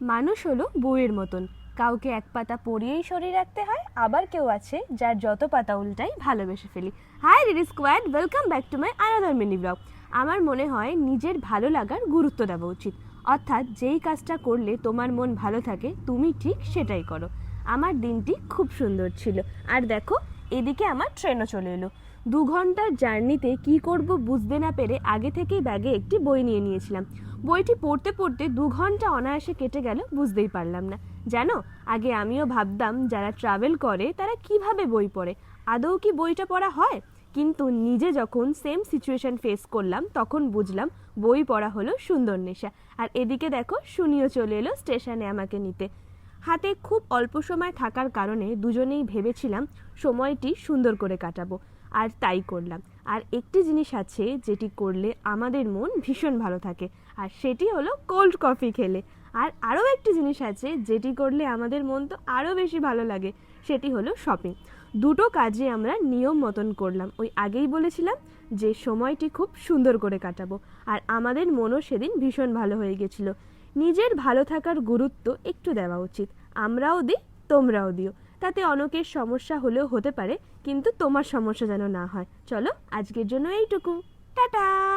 মানুষ হলো বইয়ের মতন। কাউকে এক পাতা পড়িয়েই শরীর রাখতে হয়, আবার কেউ আছে যার যত পাতা উল্টাই ভালোবেসে ফেলি। Hi রিডি squad welcome back to my another mini blog আমার মনে হয় নিজের ভালো লাগার গুরুত্ব দেওয়া উচিত। অর্থাৎ যেই কাজটা করলে তোমার মন ভালো থাকে, তুমি ঠিক সেটাই করো। আমার দিনটি খুব সুন্দর ছিল। আর দেখো এদিকে আমার ট্রেনও চলে এলো। দু ঘণ্টার জার্নিতে কি করব বুঝতে না পেরে আগে থেকেই ব্যাগে একটি বই নিয়ে নিয়েছিলাম। বইটি পড়তে পড়তে দু ঘণ্টা অনায়াসে কেটে গেল, বুঝতেই পারলাম না। জানো, আগে আমিও ভাবতাম যারা ট্রাভেল করে তারা কীভাবে বই পড়ে, আদৌ কি বইটা পড়া হয়? কিন্তু নিজে যখন সেম সিচুয়েশন ফেস করলাম, তখন বুঝলাম বই পড়া হলো সুন্দর নেশা। আর এদিকে দেখো, শুনিও চলে এলো স্টেশনে আমাকে নিতে। হাতে খুব অল্প সময় থাকার কারণে দুজনেই ভেবেছিলাম সময়টি সুন্দর করে কাটাবো, আর তাই করলাম। আর একটি জিনিস আছে যেটি করলে আমাদের মন ভীষণ ভালো থাকে, আর সেটি হলো কোল্ড কফি খেলে। আর আরও একটি জিনিস আছে যেটি করলে আমাদের মন তো আরও বেশি ভালো লাগে, সেটি হলো শপিং দুটো কাজে আমরা নিয়ম মতন করলাম। ওই আগেই বলেছিলাম যে সময়টি খুব সুন্দর করে কাটাবো, আর আমাদের মনও সেদিন ভীষণ ভালো হয়ে গেছিল। নিজের ভালো থাকার গুরুত্ব একটু দেওয়া উচিত। আমরাও দিই, তোমরাও দিও। তাতে অনেকের সমস্যা হলেও হতে পারে, কিন্তু তোমার সমস্যা যেন না হয়। চলো, আজকের জন্য এইটুকু। টাটা!